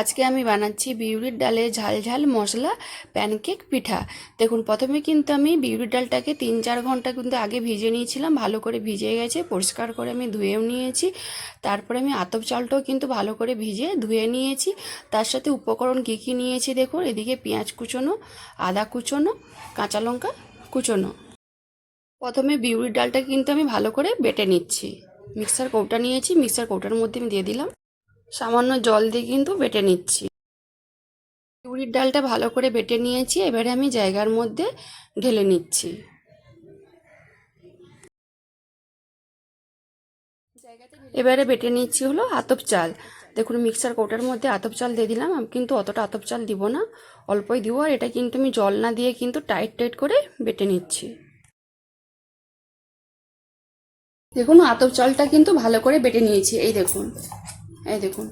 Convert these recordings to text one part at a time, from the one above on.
আজকে আমি বানাচ্ছি বিউলির ডালে ঝাল ঝাল মশলা, প্যানকেক, পিঠা। দেখুন, প্রথমে কিন্তু আমি বিউলির ডালটাকে তিন চার ঘণ্টা কিন্তু আগে ভিজে নিয়েছিলাম, ভালো করে ভিজে গেছে, পরিষ্কার করে আমি ধুয়েও নিয়েছি। তারপরে আমি আতপ চালটাও কিন্তু ভালো করে ভিজে ধুয়ে নিয়েছি। তার সাথে উপকরণ কী কী নিয়েছি দেখুন, এদিকে পেঁয়াজ কুচোনো, আদা কুচোনো, কাঁচা লঙ্কা কুচোনো। প্রথমে বিউলির ডালটা কিন্তু আমি ভালো করে বেটে নিচ্ছি। মিক্সার কৌটা নিয়েছি, মিক্সার কৌটার মধ্যে আমি দিয়ে দিলাম। সামান্য জল দিয়ে কিন্তু বেটে নিচ্ছি। উড়ির ডালটা ভালো করে বেটে নিয়েছি, এবারে আমি জায়গার মধ্যে ঢেলে নিচ্ছি। এবারে বেটে নিচ্ছি হলো আতপ চাল। দেখুন, মিক্সার কৌটার মধ্যে আতপ চাল দিয়ে দিলাম, আমি কিন্তু অতটা আতপ চাল দিব না, অল্পই দিব, আর এটা কিন্তু আমি জল না দিয়ে কিন্তু টাইট টাইট করে বেটে নিচ্ছি। দেখুন, আতপ চালটা কিন্তু ভালো করে বেটে নিয়েছি, এই দেখুন। এই দেখুন,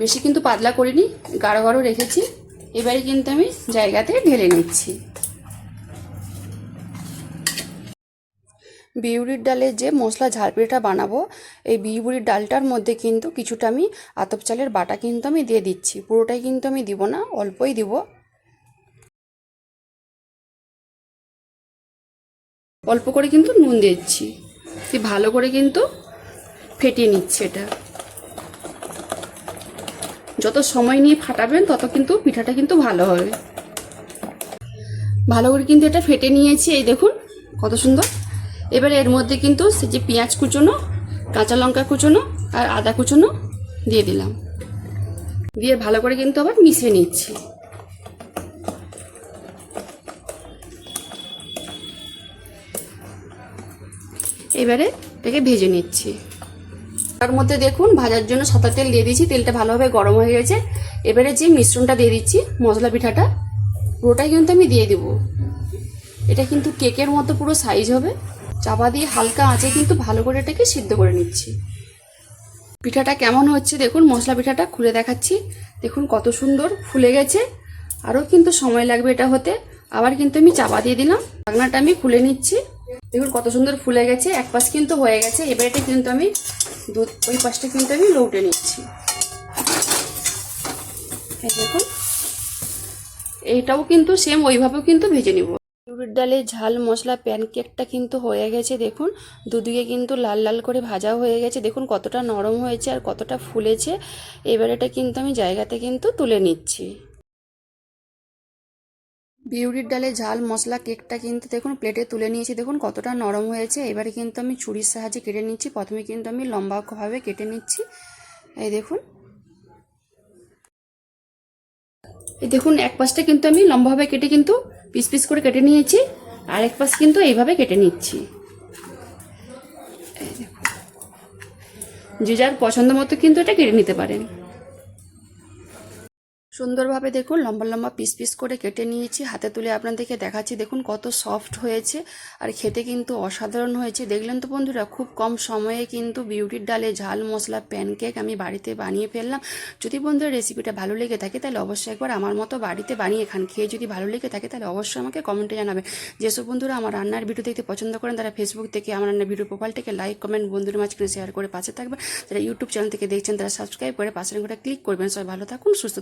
বেশি কিন্তু পাতলা করিনি, গাঢ় গাঢ় রেখেছি। এবারে কিন্তু আমি জায়গাতে ঢেলে নিচ্ছি। বিউরির ডালে যে মশলা ঝালপিঠাটা বানাবো, এই বিউরির ডালটার মধ্যে কিন্তু কিছুটা আমি আতপ চালের বাটা কিন্তু আমি দিয়ে দিচ্ছি। পুরোটাই কিন্তু আমি দিব না, অল্পই দিব। অল্প করে কিন্তু নুন দিচ্ছি। ভালো করে কিন্তু ফেটিয়ে নিচ্ছে এটা। যত সময় নিয়ে ফাটাবেন, তত কিন্তু পিঠাটা কিন্তু ভালো হবে। ভালো করে কিন্তু এটা ফেটে নিয়েছি, এই দেখুন, কত সুন্দর। এবারে এর মধ্যে কিন্তু সে যে পেঁয়াজ কুচোনো, কাঁচা লঙ্কা কুচোনো আর আদা কুচোনো দিয়ে দিলাম। দিয়ে ভালো করে কিন্তু আবার মিশিয়ে নিচ্ছি। এবারে এটাকে ভেজে নিচ্ছি। তার মধ্যে দেখুন, ভাজার জন্য সাদা তেল দিয়ে দিয়েছি, তেলটা ভালোভাবে গরম হয়ে গেছে। এবারে যে মিশ্রণটা দিয়ে দিচ্ছি, মশলা পিঠাটা, পুরোটাই কিন্তু আমি দিয়ে দিব। এটা কিন্তু কেকের মতো পুরো সাইজ হবে। চাপা দিয়ে হালকা আঁচে কিন্তু ভালো করে এটাকে সিদ্ধ করে নিচ্ছি। পিঠাটা কেমন হচ্ছে দেখুন, মশলা পিঠাটা খুলে দেখাচ্ছি। দেখুন কত সুন্দর ফুলে গেছে। আরও কিন্তু সময় লাগবে এটা হতে। আবার কিন্তু আমি চাপা দিয়ে দিলাম। ঢাকনাটা আমি খুলে নিচ্ছি। দেখুন কত সুন্দর ফুলে গেছে, এক পাশ কিন্তু হয়ে গেছে। এবার এটা কিন্তু আমি দুধ, ওই পাশটা কিন্তু আমি লৌটে নিচ্ছি। দেখুন, এইটাও কিন্তু সেম ওইভাবেও কিন্তু ভেজে নিব। উড়ির ডালে ঝাল, মশলা প্যানকেকটা কিন্তু হয়ে গেছে, দেখুন। দুদিকে কিন্তু লাল লাল করে ভাজা হয়ে গেছে। দেখুন কতটা নরম হয়েছে আর কতটা ফুলেছে। এবার এটা কিন্তু আমি জায়গাতে কিন্তু তুলে নিচ্ছি। বিউরির ডালে ঝাল মশলা কেকটা কিন্তু দেখুন প্লেটে তুলে নিয়েছি। দেখুন কতটা নরম হয়েছে। এবারে কিন্তু আমি ছুরির সাহায্যে কেটে নিচ্ছি। প্রথমে কিন্তু আমি লম্বাভাবে কেটে নিচ্ছি। এই দেখুন। এই দেখুন, এক পাশটা কিন্তু আমি লম্বাভাবে কেটে কিন্তু পিস পিস করে কেটে নিয়েছি। আর এক পাশ কিন্তু এইভাবে কেটে নিচ্ছি। যে যার পছন্দ মতো কিন্তু এটা কেটে নিতে পারেন। সুন্দরভাবে দেখুন, লম্বা লম্বা পিস পিস করে কেটে নিয়েছি। হাতে তুলে আপনাদেরকে দেখাচ্ছি, দেখুন কত সফট হয়েছে। আর খেতে কিন্তু অসাধারণ হয়েছে। দেখলেন তো বন্ধুরা, খুব কম সময়ে কিন্তু বিউটির ডালে ঝাল মশলা প্যানকেক আমি বাড়িতে বানিয়ে ফেললাম। যদি বন্ধুরা রেসিপিটা ভালো লেগে থাকে, তাহলে অবশ্যই একবার আমার মতো বাড়িতে বানিয়ে খান। খেয়ে যদি ভালো লেগে থাকে, তাহলে অবশ্যই আমাকে কমেন্টে জানাবে। যেসব বন্ধুরা আমার রান্নার ভিডিও দেখতে পছন্দ করেন, তারা ফেসবুক থেকে আমার রান্নার ভিডিও প্রোফাইলটাকে লাইক কমেন্ট বন্ধুর মাঝখানে শেয়ার করে পাশে থাকবেন। যারা ইউটিউব চ্যানেল থেকে দেখছেন, তারা সাবস্ক্রাইব করে পাশের ঘরে ক্লিক করবেন। সবাই ভালো থাকুন, সুস্থ